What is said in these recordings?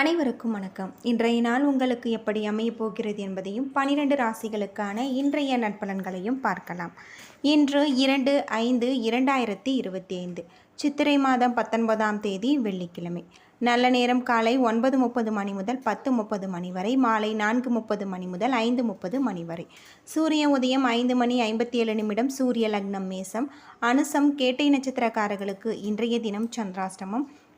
அனைவருக்கும் வணக்கம். இன்றைய நாள் உங்களுக்கு எப்படி அமையப் போகிறது என்பதையும் பனிரெண்டு ராசிகளுக்கான இன்றைய நட்பலன்களையும் பார்க்கலாம். இன்று இரண்டு ஐந்து இரண்டாயிரத்தி இருபத்தி ஐந்து சித்திரை மாதம் பத்தொன்பதாம் தேதி வெள்ளிக்கிழமை. நல்ல நேரம் காலை ஒன்பது முப்பது மணி முதல் பத்து முப்பது மணி வரை மாலை நான்கு முப்பது மணி முதல் ஐந்து முப்பது மணி வரை. சூரிய உதயம் ஐந்து மணி ஐம்பத்தி ஏழு நிமிடம் சூரிய லக்னம் மேசம் அனுசம் கேட்டை நட்சத்திரக்காரர்களுக்கு இன்றைய தினம் சந்திராஷ்டமம்.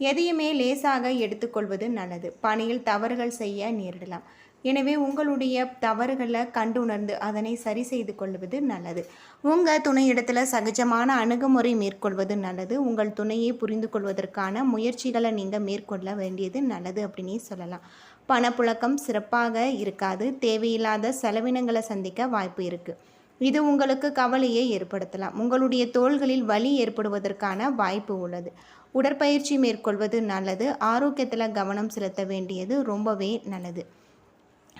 எதையுமே லேசாக எடுத்துக்கொள்வது நல்லது. பணியில் தவறுகள் செய்ய நேரிடலாம். எனவே உங்களுடைய தவறுகளை கண்டுணர்ந்து அதனை சரி செய்து கொள்வது நல்லது. உங்கள் துணையிடத்தில் சகஜமான அணுகுமுறை மேற்கொள்வது நல்லது. உங்கள் துணையை புரிந்து கொள்வதற்கான முயற்சிகளை நீங்கள் மேற்கொள்ள வேண்டியது நல்லது அப்படின்னே சொல்லலாம். பணப்புழக்கம் சிறப்பாக இருக்காது. தேவையில்லாத செலவினங்களை சந்திக்க வாய்ப்பு இருக்குது இது உங்களுக்கு கவலையை ஏற்படுத்தலாம். உங்களுடைய தோள்களில் வலி ஏற்படுவதற்கான வாய்ப்பு உள்ளது. உடற்பயிற்சி மேற்கொள்வது நல்லது. ஆரோக்கியத்தில் கவனம் செலுத்த வேண்டியது ரொம்பவே நல்லது.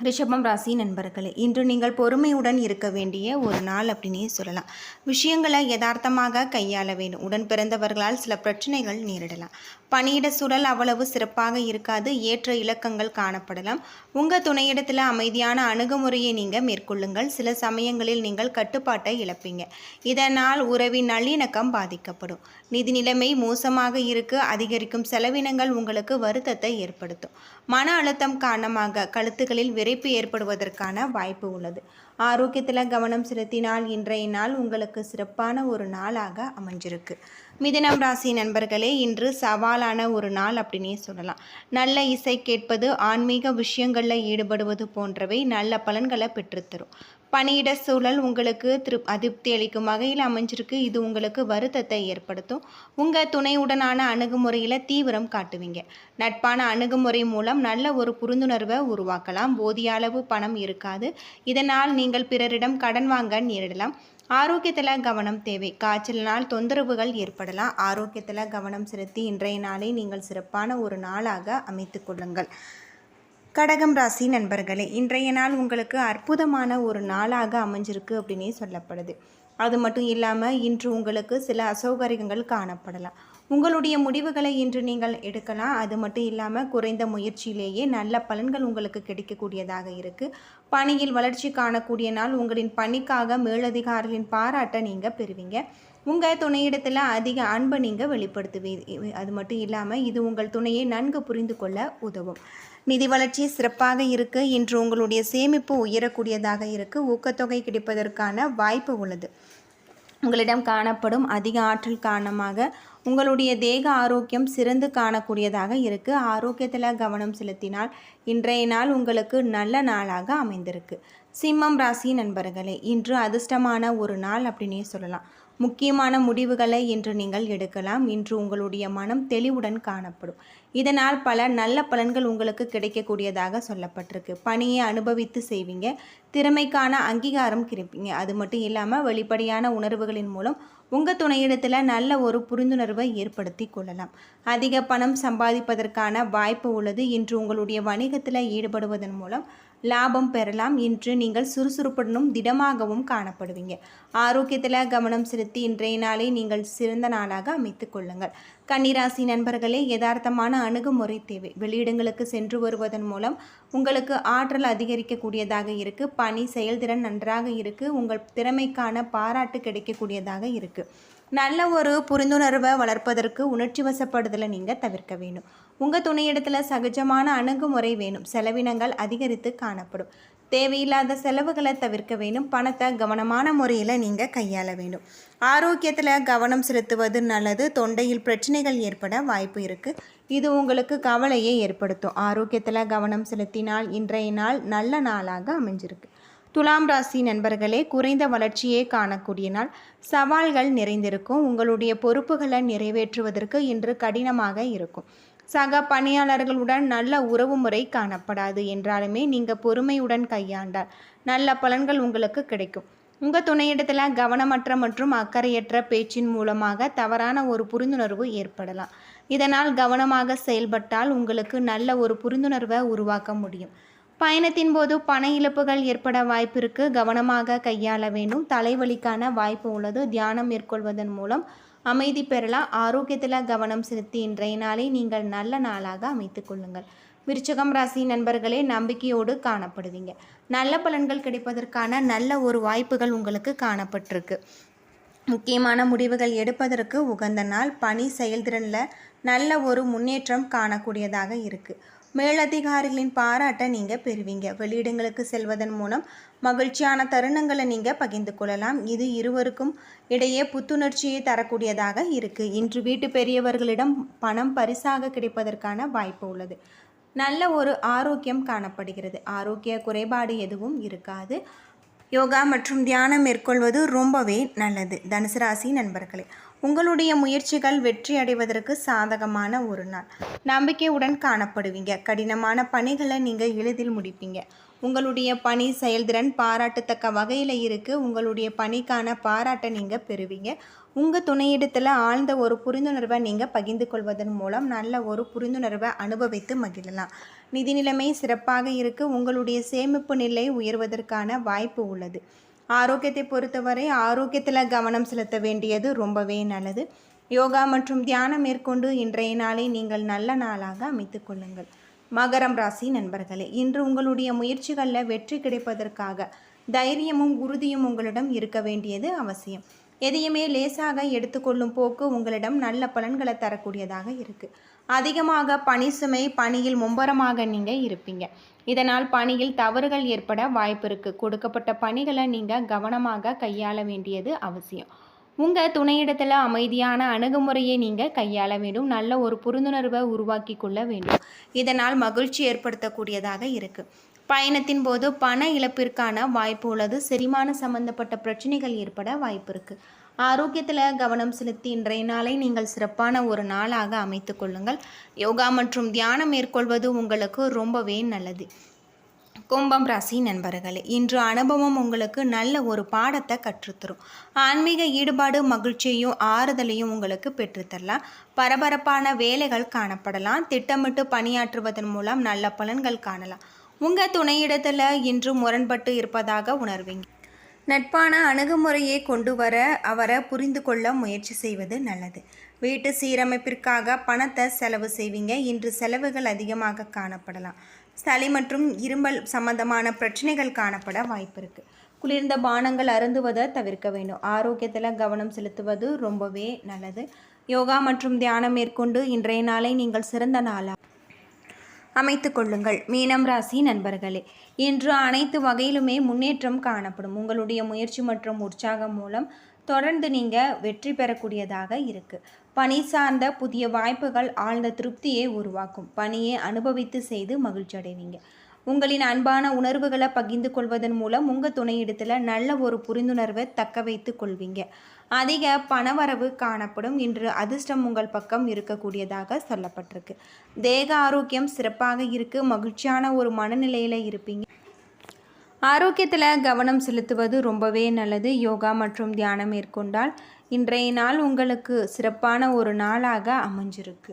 ரிஷபம் ராசி நண்பர்களே இன்று நீங்கள் பொறுமையுடன் இருக்க வேண்டிய ஒரு நாள் அப்படின்னே சொல்லலாம். விஷயங்களை யதார்த்தமாக கையாள வேண்டும். உடன் பிறந்தவர்களால் சில பிரச்சனைகள் நேரிடலாம். பணியிட சூழல் அவ்வளவு சிறப்பாக இருக்காது ஏற்ற இலக்கங்கள் காணப்படலாம். உங்கள் துணையிடத்தில் அமைதியான அணுகுமுறையை நீங்கள் மேற்கொள்ளுங்கள். சில சமயங்களில் நீங்கள் கட்டுப்பாட்டை இழப்பீங்க. இதனால் உறவின் நல்லிணக்கம் பாதிக்கப்படும். நிதி நிலைமை மோசமாக இருக்கு அதிகரிக்கும் செலவினங்கள் உங்களுக்கு வருத்தத்தை ஏற்படுத்தும். மன அழுத்தம் காரணமாக கழுத்துகளில் விரைப்பு ஏற்படுவதற்கான வாய்ப்பு உள்ளது. ஆரோக்கியத்தில் கவனம் செலுத்தினால் இன்றைய நாள் உங்களுக்கு சிறப்பான ஒரு நாளாக அமைஞ்சிருக்கு. மிதினம் ராசி நண்பர்களே இன்று சவாலான ஒரு நாள் அப்படின்னே சொல்லலாம். நல்ல இசை கேட்பது ஆன்மீக விஷயங்களில் ஈடுபடுவது போன்றவை நல்ல பலன்களை பெற்றுத்தரும். பணியிட சூழல் உங்களுக்கு திரு அதிருப்தி அளிக்கும் வகையில் அமைஞ்சிருக்கு. இது உங்களுக்கு வருத்தத்தை ஏற்படுத்தும். உங்கள் துணையுடனான அணுகுமுறையில் தீவிரம் காட்டுவீங்க. நட்பான அணுகுமுறை மூலம் நல்ல ஒரு புரிந்துணர்வை உருவாக்கலாம். போதிய அளவு பணம் இருக்காது. இதனால் நீங்கள் பிறரிடம் கடன் வாங்க நேரிடலாம். ஆரோக்கியத்தில் கவனம் தேவை. காய்ச்சலினால் தொந்தரவுகள் ஏற்படலாம். ஆரோக்கியத்தில் கவனம் செலுத்தி இன்றைய நாளை நீங்கள் சிறப்பான ஒரு நாளாக அமைத்து கொள்ளுங்கள். கடகம் ராசி நண்பர்களே இன்றைய நாள் உங்களுக்கு அற்புதமான ஒரு நாளாக அமைஞ்சிருக்கு அப்படின்னே சொல்லப்படுது. அது மட்டும் இல்லாமல் இன்று உங்களுக்கு சில அசௌகரியங்கள் காணப்படலாம். உங்களுடைய முடிவுகளை இன்று நீங்கள் எடுக்கலாம். அது மட்டும் இல்லாமல் குறைந்த முயற்சியிலேயே நல்ல பலன்கள் உங்களுக்கு கிடைக்கக்கூடியதாக இருக்குது பணியில் வளர்ச்சி காணக்கூடிய நாள் உங்களின் பணிக்காக மேலதிகாரிகளின் பாராட்டை நீங்கள் பெறுவீங்க. உங்கள் துணையிடத்தில் அதிக அன்பை நீங்கள் வெளிப்படுத்துவீங்க அது மட்டும் இல்லாமல் இது உங்கள் துணையை நன்கு புரிந்து கொள்ள உதவும். நிதி வளர்ச்சி சிறப்பாக இருக்கு. இன்று உங்களுடைய சேமிப்பு உயரக்கூடியதாக இருக்கு. ஊக்கத்தொகை கிடைப்பதற்கான வாய்ப்பு உள்ளது. உங்களிடம் காணப்படும் அதிக ஆற்றல் காரணமாக உங்களுடைய தேக ஆரோக்கியம் சிறந்து காணக்கூடியதாக இருக்கு. ஆரோக்கியத்தில் கவனம் செலுத்தினால் இன்றைய நாள் உங்களுக்கு நல்ல நாளாக அமைந்திருக்கு. சிம்மம் ராசி நண்பர்களே இன்று அதிர்ஷ்டமான ஒரு நாள் அப்படின்னே சொல்லலாம். முக்கியமான முடிவுகளை இன்று நீங்கள் எடுக்கலாம். இன்று உங்களுடைய மனம் தெளிவுடன் காணப்படும். இதனால் பல நல்ல பலன்கள் உங்களுக்கு கிடைக்கக்கூடியதாக சொல்லப்பட்டிருக்கு. பணியை அனுபவித்து செய்வீங்க. திறமைக்கான அங்கீகாரம் கிடைப்பீங்க. அது மட்டும் இல்லாமல் வெளிப்படையான உணர்வுகளின் மூலம் உங்கள் துணையிடத்தில் நல்ல ஒரு புரிந்துணர்வை ஏற்படுத்தி கொள்ளலாம். அதிக பணம் சம்பாதிப்பதற்கான வாய்ப்பு உள்ளது. இன்று உங்களுடைய வணிகத்தில் ஈடுபடுவதன் மூலம் லாபம் பெறலாம் இன்று நீங்கள் சுறுசுறுப்புடனும் திடமாகவும் காணப்படுவீங்க. ஆரோக்கியத்தில் கவனம் செலுத்தி இன்றைய நாளை நீங்கள் சிறந்த நாளாக அமைத்து கொள்ளுங்கள். கன்னிராசி நண்பர்களே யதார்த்தமான அணுகுமுறை தேவை. வெளியிடங்களுக்கு சென்று வருவதன் மூலம் உங்களுக்கு ஆற்றல் அதிகரிக்கக்கூடியதாக இருக்குது பணி செயல்திறன் நன்றாக இருக்குது உங்கள் திறமைக்கான பாராட்டு கிடைக்கக்கூடியதாக இருக்குது நல்ல ஒரு புரிந்துணர்வை வளர்ப்பதற்கு உணர்ச்சி வசப்படுதலை நீங்கள் தவிர்க்க வேணும் உங்கள் துணையிடத்தில் சகஜமான அணுகுமுறை வேணும். செலவினங்கள் அதிகரித்து காணப்படும். தேவையில்லாத செலவுகளை தவிர்க்க வேணும் பணத்தை கவனமான முறையில் நீங்கள் கையாள வேணும் ஆரோக்கியத்தில் கவனம் செலுத்துவது நல்லது. தொண்டையில் பிரச்சனைகள் ஏற்பட வாய்ப்பு இருக்குது இது உங்களுக்கு கவலையை ஏற்படுத்தும். ஆரோக்கியத்தில் கவனம் செலுத்தினால் இன்றைய நாள் நல்ல நாளாக அமைஞ்சிருக்கு. துலாம் ராசி நண்பர்களே குறைந்த வளர்ச்சியே காணக்கூடிய நாள். சவால்கள் நிறைந்திருக்கும். உங்களுடைய பொறுப்புகளை நிறைவேற்றுவதற்கு இன்று கடினமாக இருக்கும். சக பணியாளர்களுடன் நல்ல உறவு முறை காணப்படாது என்றாலுமே நீங்கள் பொறுமையுடன் கையாண்டால் நல்ல பலன்கள் உங்களுக்கு கிடைக்கும். உங்கள் துணையிடத்தில் கவனமற்ற மற்றும் அக்கறையற்ற பேச்சின் மூலமாக தவறான ஒரு புரிந்துணர்வு ஏற்படலாம். இதனால் கவனமாக செயல்பட்டால் உங்களுக்கு நல்ல ஒரு புரிந்துணர்வை உருவாக்க முடியும். பயணத்தின் போது பண இழப்புகள் ஏற்பட வாய்ப்பிற்கு கவனமாக கையாள வேண்டும். தலைவலிக்கான வாய்ப்பு உள்ளது. தியானம் மேற்கொள்வதன் மூலம் அமைதி பெறலாம். ஆரோக்கியத்தில் கவனம் செலுத்தி இன்றைய நாளை நீங்கள் நல்ல நாளாக அமைத்துக் கொள்ளுங்கள். விருச்சகம் ராசி நண்பர்களே நம்பிக்கையோடு காணப்படுவீங்க. நல்ல பலன்கள் கிடைப்பதற்கான நல்ல ஒரு வாய்ப்புகள் உங்களுக்கு காணப்பட்டிருக்கு. முக்கியமான முடிவுகள் எடுப்பதற்கு உகந்த நாள். பணி செயல்திறனில் நல்ல ஒரு முன்னேற்றம் காணக்கூடியதாக இருக்குது மேலதிகாரிகளின் பாராட்டை நீங்கள் பெறுவீங்க. வெளியிடங்களுக்கு செல்வதன் மூலம் மகிழ்ச்சியான தருணங்களை நீங்கள் பகிர்ந்து கொள்ளலாம். இது இருவருக்கும் இடையே புத்துணர்ச்சியை தரக்கூடியதாக இருக்குது இன்று வீட்டு பெரியவர்களிடம் பணம் பரிசாக கிடைப்பதற்கான வாய்ப்பு உள்ளது. நல்ல ஒரு ஆரோக்கியம் காணப்படுகிறது. ஆரோக்கிய குறைபாடு எதுவும் இருக்காது. யோகா மற்றும் தியானம் மேற்கொள்வது ரொம்பவே நல்லது. தனுசு ராசி நண்பர்களே உங்களுடைய முயற்சிகள் வெற்றி அடைவதற்கு சாதகமான ஒரு நாள். நம்பிக்கையுடன் காணப்படுவீங்க. கடினமான பணிகளை நீங்கள் எளிதில் முடிப்பீங்க. உங்களுடைய பணி செயல்திறன் பாராட்டத்தக்க வகையில் இருக்குது உங்களுடைய பணிக்கான பாராட்டை நீங்கள் பெறுவீங்க. உங்கள் துணையிடத்தில் ஆழ்ந்த ஒரு புரிந்துணர்வை நீங்கள் பகிர்ந்து கொள்வதன் மூலம் நல்ல ஒரு புரிந்துணர்வை அனுபவித்து மகிழலாம். நிதி நிலைமை சிறப்பாக இருக்குது உங்களுடைய சேமிப்பு நிலை உயர்வதற்கான வாய்ப்பு உள்ளது. ஆரோக்கியத்தை பொறுத்தவரை ஆரோக்கியத்தில் கவனம் செலுத்த வேண்டியது ரொம்பவே நல்லது. யோகா மற்றும் தியானம் மேற்கொண்டு இன்றைய நாளை நீங்கள் நல்ல நாளாக அமைத்து கொள்ளுங்கள். மகரம் ராசி நண்பர்களே இன்று உங்களுடைய முயற்சிகளில் வெற்றி கிடைப்பதற்காக தைரியமும் உறுதியும் உங்களிடம் இருக்க வேண்டியது அவசியம். எதையுமே லேசாக எடுத்துக்கொள்ளும் போக்கு உங்களிடம் நல்ல பலன்களை தரக்கூடியதாக இருக்குது அதிகமாக பணி சுமை பணியில் மும்பரமாக நீங்கள் இருப்பீங்க. இதனால் பணியில் தவறுகள் ஏற்பட வாய்ப்பு இருக்குது கொடுக்கப்பட்ட பணிகளை நீங்கள் கவனமாக கையாள வேண்டியது அவசியம். உங்கள் துணையிடத்தில் அமைதியான அணுகுமுறையை நீங்கள் கையாள வேண்டும். நல்ல ஒரு புரிந்துணர்வை உருவாக்கி கொள்ள வேண்டும். இதனால் மகிழ்ச்சி ஏற்படுத்தக்கூடியதாக இருக்குது பயணத்தின் போது பண இழப்பிற்கான வாய்ப்பு உள்ளது. செரிமான சம்பந்தப்பட்ட பிரச்சனைகள் ஏற்பட வாய்ப்பு இருக்குது ஆரோக்கியத்தில் கவனம் செலுத்தி இன்றைய நாளை நீங்கள் சிறப்பான ஒரு நாளாக அமைத்து கொள்ளுங்கள். யோகா மற்றும் தியானம் மேற்கொள்வது உங்களுக்கு ரொம்பவே நல்லது. கும்பம் ராசி நண்பர்களே இன்று அனுபவம் உங்களுக்கு நல்ல ஒரு பாடத்தை கற்றுத்தரும். ஆன்மீக ஈடுபாடு மகிழ்ச்சியையும் ஆறுதலையும் உங்களுக்கு பெற்றுத்தரலாம். பரபரப்பான வேலைகள் காணப்படலாம். திட்டமிட்டு பணியாற்றுவதன் மூலம் நல்ல பலன்கள் காணலாம். உங்கள் துணையிடத்தில் இன்று முரண்பட்டு இருப்பதாக உணர்வீங்க. நட்பான அணுகுமுறையை கொண்டு வர அவரை புரிந்து கொள்ள முயற்சி செய்வது நல்லது. வீட்டு சீரமைப்பிற்காக பணத்தை செலவு செய்வீங்க. இன்று செலவுகள் அதிகமாக காணப்படலாம். சளி மற்றும் இருமல் சம்பந்தமான பிரச்சனைகள் காணப்பட வாய்ப்பு இருக்குது குளிர்ந்த பானங்கள் அருந்துவதை தவிர்க்க வேண்டும். ஆரோக்கியத்தில் கவனம் செலுத்துவது ரொம்பவே நல்லது. யோகா மற்றும் தியானம் மேற்கொண்டு இன்றைய நாளை நீங்கள் சிறந்த நாளாக அமைத்து கொள்ளுங்கள். மீனம் ராசி நண்பர்களே இன்று அனைத்து வகையிலுமே முன்னேற்றம் காணப்படும். உங்களுடைய முயற்சி மற்றும் உற்சாகம் மூலம் தொடர்ந்து நீங்கள் வெற்றி பெறக்கூடியதாக இருக்குது பணி சார்ந்த புதிய வாய்ப்புகள் ஆழ்ந்த திருப்தியை உருவாக்கும். பணியை அனுபவித்து செய்து மகிழ்ச்சி அடைவீங்க உங்களின் அன்பான உணர்வுகளை பகிர்ந்து கொள்வதன் மூலம் உங்கள் துணையிடத்தில் நல்ல ஒரு புரிந்துணர்வை தக்க வைத்து கொள்வீங்க. அதிக பணவரவு காணப்படும். இன்று அதிர்ஷ்டம் உங்கள் பக்கம் இருக்கக்கூடியதாக சொல்லப்பட்டிருக்கு. தேக ஆரோக்கியம் சிறப்பாக இருக்கு. மகிழ்ச்சியான ஒரு மனநிலையில் இருப்பீங்க. ஆரோக்கியத்தில் கவனம் செலுத்துவது ரொம்பவே நல்லது. யோகா மற்றும் தியானம் மேற்கொண்டால் இன்றைய நாள் உங்களுக்கு சிறப்பான ஒரு நாளாக அமைஞ்சிருக்கு.